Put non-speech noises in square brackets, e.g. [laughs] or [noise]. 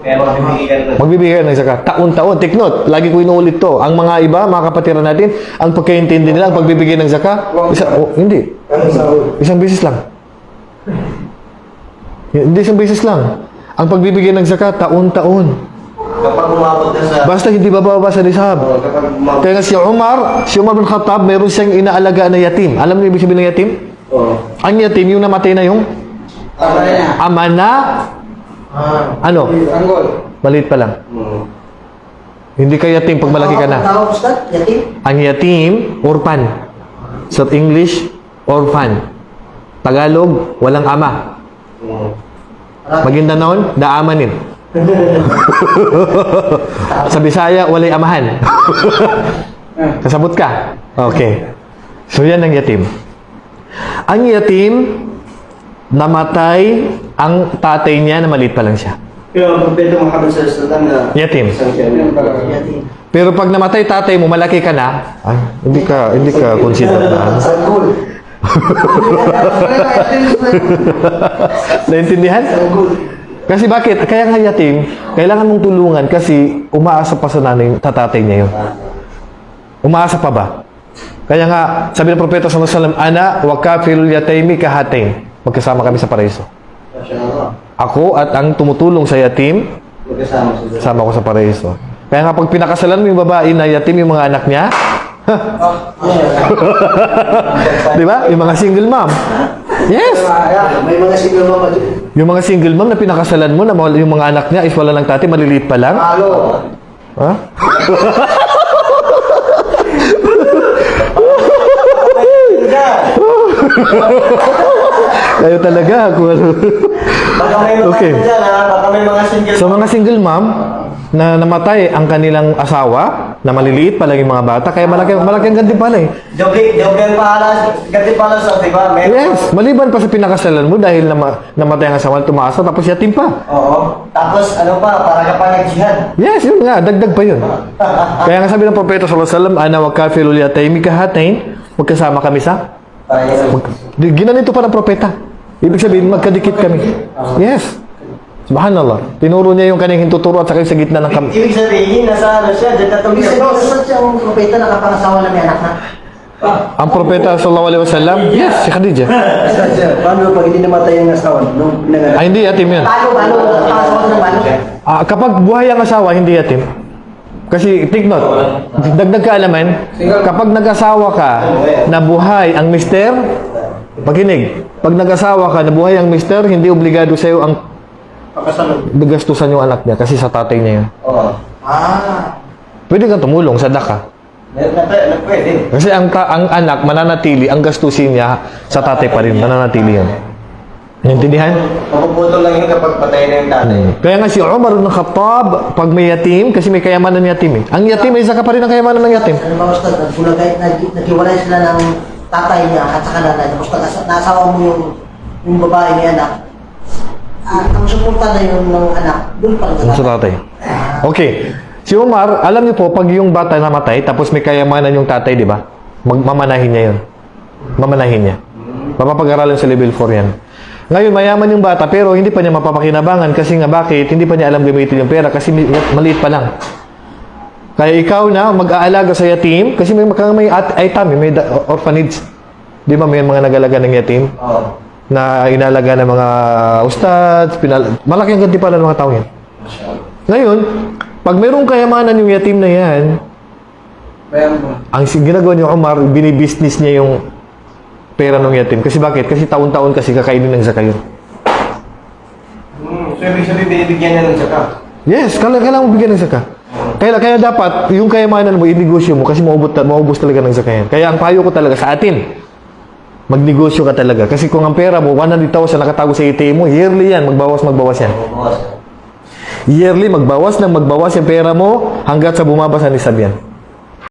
Pero bibigyan ko. Magbibigay ka ng zakat. Taon-taon. Take note. Lagi ko inuulit to. Ang mga iba, mga kapatiran natin, ang pagkaintindi nila, ang pagbibigay ng zakat, isa, oh, hindi. Ano? Isang beses lang. Hindi isang beses lang. Ang pagbibigay ng zakat, taon-taon. Kapag umabot na sa... Basta hindi bababa sa nisab. Oh, umabot... Kaya nga si Umar, si Umar bin Khattab, meron siyang inaalagaan na yatim. Alam niyo ibig sabihin ng yatim? Oh. Ang yatim, yung namatay na yung Tama na. ama na, Ah. ano, Anggol. maliit pa lang. Hmm. Hindi ka yatim pag malaki ka na. Tawag yatim. Ang yatim, orphan. Sa English, orphan. Tagalog, walang ama. Hmm. Maguindanao, daamanin. [laughs] sa Bisaya, walay amahan. [laughs] Kasabot ka. Okay. So yan ang yatim. Ang yatim, namatay ang tatay niya na maliit pa lang siya. Pero Muhammad sallallahu alaihi wasallam na... Yatim. Pero pag namatay tatay mo, malaki ka na, ay, hindi ka, hindi ka consider na. Sanggol. Naintindihan? Kasi bakit? Kaya nga yatim, kailangan mong tulungan kasi umaasa pa sa nanay, tatatay niya yun. Umaasa pa ba? Kaya nga, sabi ng propeta sallallahu alaihi wasallam, Ana wa kafirul yataimi kahatain. Magkasama kami sa paraiso. Ako at ang tumutulong sa yatim, kasama ko sa paraiso. Kaya nga pag pinakasalan mo yung babae na yatim yung mga anak niya, di ba? Yung mga single mom. Yes! May mga single dyan. Yung mga single mom na pinakasalan mo na yung mga anak niya is wala lang tati, maliliit pa lang. Halo. Ha? Kayo talaga. Kung ano. Baka may mga Okay. okay. dyan ha. Baka may mga single... So mga single mom na namatay ang kanilang asawa na maliliit pa lang yung mga bata kaya malaki malaki ang ganti pala eh. Joke ang pala. Ganti pala sa, di ba? Meron- Yes, maliban pa sa pinakasalan mo dahil nama, namatay ang asawa tumasa tapos yatim pa. Oo. Tapos ano pa, para ka pa nag-jihad. Yes, yun nga, dagdag pa yun. [laughs] Kaya nga sabi ng propeta sallallahu alaihi wasallam, ana wa kafirul yataimi kahatain, magkasama kami sa Ginanito pa ng propeta. Ibig sabihin, magkadikit kami. Yes. Subhanallah. Tinuro niya yung kanyang hintuturo at saka yung sa gitna ng kam... Ibig sabihin, nasa ano siya, dyan natong Ibig sabihin, siya ang propeta nakapangasawa na may anak na? Ang propeta sallallahu alaihi wasallam, yes, si Khadija. Siya? Paano pag hindi namatay ang asawa nung pinanganak? Ay, hindi yatim yun. Balo, balo. Nakapangasawa ng balo. Ah, kapag buhay ang asawa, hindi yatim. Kasi, take note, dagdag kaalaman, kapag nag-asawa ka na buhay ang mister, pakinig, pag nag-asawa ka na buhay ang mister, hindi obligado sa'yo ang Pakasalog. gastusan yung anak niya kasi sa tatay niya yun. Oo. Ah. Pwede kang tumulong sa daka. Na- na- Pwede. Kasi ang, ta- ang anak mananatili, ang gastusin niya sa tatay pa rin, mananatili yan. Naintindihan? Mapuputol lang yun kapag patay na yung tatay. Kaya nga si Umar ibn Khattab, pag may yatim, kasi may kayamanan ng yatim eh. Ang yatim, may isa ka pa rin ang kayamanan ng yatim. Ano ba, Ustad? Nagulagay, nag- naghiwalay sila ng tatay niya at saka nanay. Tapos nasa- nasawa mo yung, yung babae ni anak. At ang suporta na yun ng anak, doon pa rin Yung sa tatay. Okay. Si Umar, alam niyo po, pag yung bata namatay, tapos may kayamanan yung tatay, di ba? Magmamanahin niya yun. Mamanahin niya. Mapapag-aralan sa level 4 yan. Ngayon, mayaman yung bata, pero hindi pa niya mapapakinabangan kasi nga bakit? Hindi pa niya alam gamitin yung pera kasi maliit pa lang. Kaya ikaw na mag-aalaga sa yatim kasi may, kaya may at, item, may orphanage. Di ba may mga nagalaga ng yatim? Oo. na inalaga ng mga ustad, pinal- malaki ang ganti pala ng mga tao yan. Ngayon, pag mayroong kayamanan yung yatim na yan, ang si- ginagawa ni Omar, binibusiness niya yung pera ng yatim. Kasi bakit? Kasi taon-taon kasi kakainin ng zakat yun. Hmm, So, ibig sabihin, binibigyan niya ng saka. Yes, kailangan, mo bigyan ng zakat. Kaya, kaya dapat, yung kayamanan mo, inegosyo mo kasi maubos, maubos talaga ng zakat yan. Kaya ang payo ko talaga sa atin, magnegosyo ka talaga. Kasi kung ang pera mo, 100,000 nakatago sa ATM mo, yearly yan, magbawas, magbawas yan. Yearly, magbawas ng magbawas yung pera mo hanggat sa bumaba sa nisab yan.